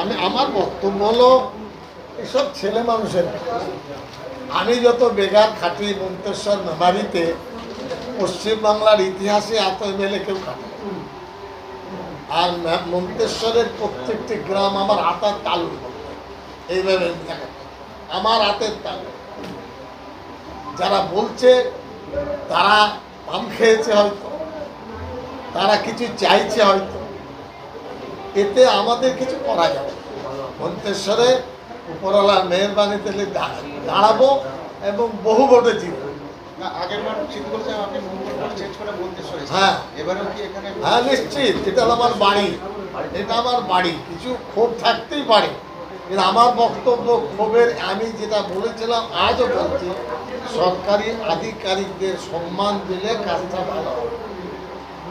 আমি, আমার বক্তব্য হলো, এসব ছেলে মানুষের আমি যত বেগার খাটি মন্তেশ্বর মেমারিতে পশ্চিমবাংলার ইতিহাসে এত এমএলএ কেউ খাটে আর মন্তেশ্বরের প্রত্যেকটি গ্রাম আমার হাতের তালু এইভাবে আমি আমার হাতের তালু। যারা বলছে, তারা পাম খেয়েছে হয়তো, তারা কিছু চাইছে হয়তো এতে আমাদের কিছু করা যাবে। মন্তেশ্বরে উপরওয়ালার মেহরবানিতে দাঁড়াবো এবং বহু ভোটে জিতবো। হ্যাঁ। হ্যাঁ নিশ্চিত এটা আমার বাড়ি এটা আমার বাড়ি কিছু ক্ষোভ থাকতেই পারে কিন্তু আমার বক্তব্য ক্ষোভের আমি যেটা বলেছিলাম আজও বলছি সরকারি আধিকারিকদের সম্মান দিলে কাজটা ভালো হবে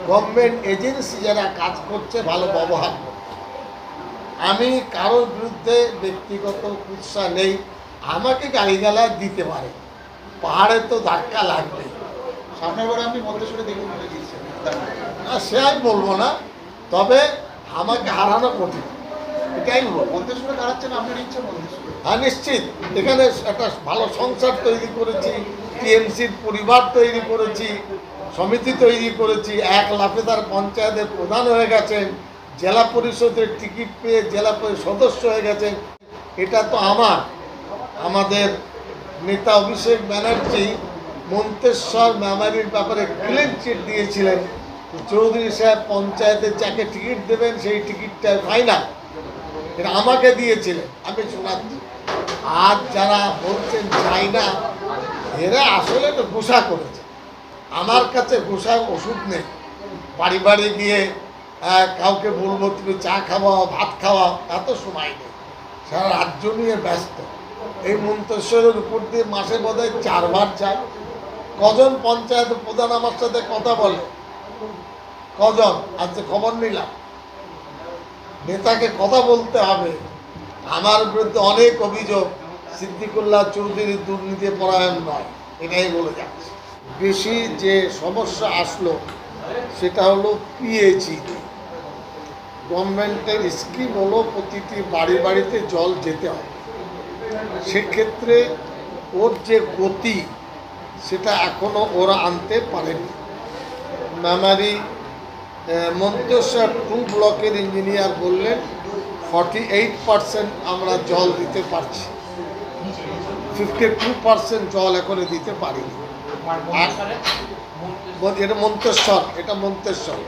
গভর্নমেন্ট এজেন্সি যারা কাজ করছে ভালো ব্যবহার করবে আমি কারোর বিরুদ্ধে ব্যক্তিগত কুৎসা নেই আমাকে গালিগালা দিতে পারে। পাহাড়ে তো ধাক্কা লাগবে। সামনের বারে আপনি মন্তেশ্বরে দেখুন বলে না সে আমি বলব না তবে আমাকে হারানো কঠিন। এটাই বলব। মন্তেশ্বরে দাঁড়াচ্ছেন আপনার ইচ্ছা মন্তেশ্বরে। হ্যাঁ নিশ্চিত। এখানে একটা ভালো সংসার তৈরি করেছি টিএমসির পরিবার তৈরি করেছি সমিতি তৈরি করেছি এক লাফে তার পঞ্চায়েতের প্রধান হয়ে গেছেন। জেলা পরিষদের টিকিট পেয়ে জেলা সদস্য হয়ে গেছেন। এটা তো আমার, আমাদের নেতা অভিষেক ব্যানার্জি মন্তেশ্বর মেমারির ব্যাপারে ক্লিন চিট দিয়েছিলেন। চৌধুরী সাহেব পঞ্চায়েতের যাকে টিকিট দেবেন, সেই টিকিটটা ফাইনাল এটা আমাকে দিয়েছিলেন, আমি শোনাচ্ছি। আজ যারা বলছেন চাই না এরা আসলে তো গুসা করেছে। আমার কাছে গুসার ওষুধ নেই। বাড়ি বাড়ি গিয়ে কাউকে বলব তুমি চা খাওয়া, ভাত খাওয়াও এত সময় নেই। সারা রাজ্য নিয়ে ব্যস্ত। এই মন্তেশ্বরের উপর দিয়ে মাসে বোধহয় চারবার যায় কজন পঞ্চায়েত প্রধান আমার সাথে কথা বলে? কজন? আজকে খবর নিলাম। নেতাকে কথা বলতে হবে। আমার বিরুদ্ধে অনেক অভিযোগ। সিদ্দিকুল্লাহ চৌধুরী দুর্নীতি পরায়ণ নয়, এটাই বলে যাচ্ছে। বেশি যে সমস্যা আসলো, সেটা হলো পিএইচই গভর্নমেন্টের স্কিম হলো প্রতিটি বাড়ি বাড়িতে জল যেতে হবে সেক্ষেত্রে ওর যে গতি সেটা এখনও ওরা আনতে পারেনি। মেমারি মন্তেশ্বর টু ব্লকের ইঞ্জিনিয়ার বললেন ফর্টি এইট পার্সেন্ট আমরা জল দিতে পারছি। ফিফটি টু পার্সেন্ট জল এখনও দিতে পারিনি। এটা মন্তেশ্বর এটা মন্তেশ্বর।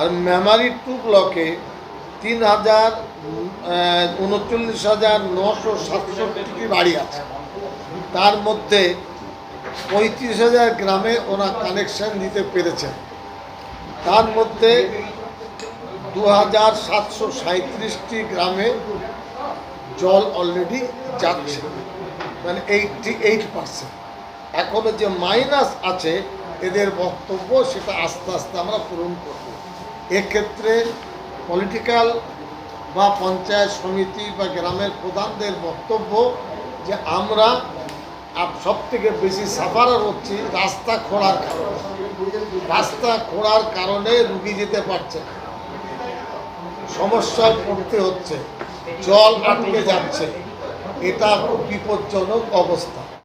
আর মেমারি টু ব্লকে তিন হাজার উনচল্লিশ হাজার নশো সাতষট্টি বাড়ি আছে। তার মধ্যে পঁয়ত্রিশ হাজার গ্রামে ওরা কানেকশন দিতে পেরেছেন তার মধ্যে দু হাজার সাতশো সাঁত্রিশটি গ্রামে জল অলরেডি যাচ্ছে। মানে এইটটি এইট পার্সেন্ট এখনও যে মাইনাস আছে এদের বক্তব্য সেটা আস্তে আস্তে আমরা পূরণ করব। এক্ষেত্রে পলিটিক্যাল বা পঞ্চায়েত সমিতি বা গ্রামের প্রধানদের বক্তব্য যে আমরা সব থেকে বেশি সাফারার হচ্ছি রাস্তা খোঁড়ার কারণে। রাস্তা খোঁড়ার কারণে রুগী যেতে পারছে সমস্যায় পড়তে হচ্ছে। জল আটকে যাচ্ছে। এটা খুব বিপজ্জনক অবস্থা।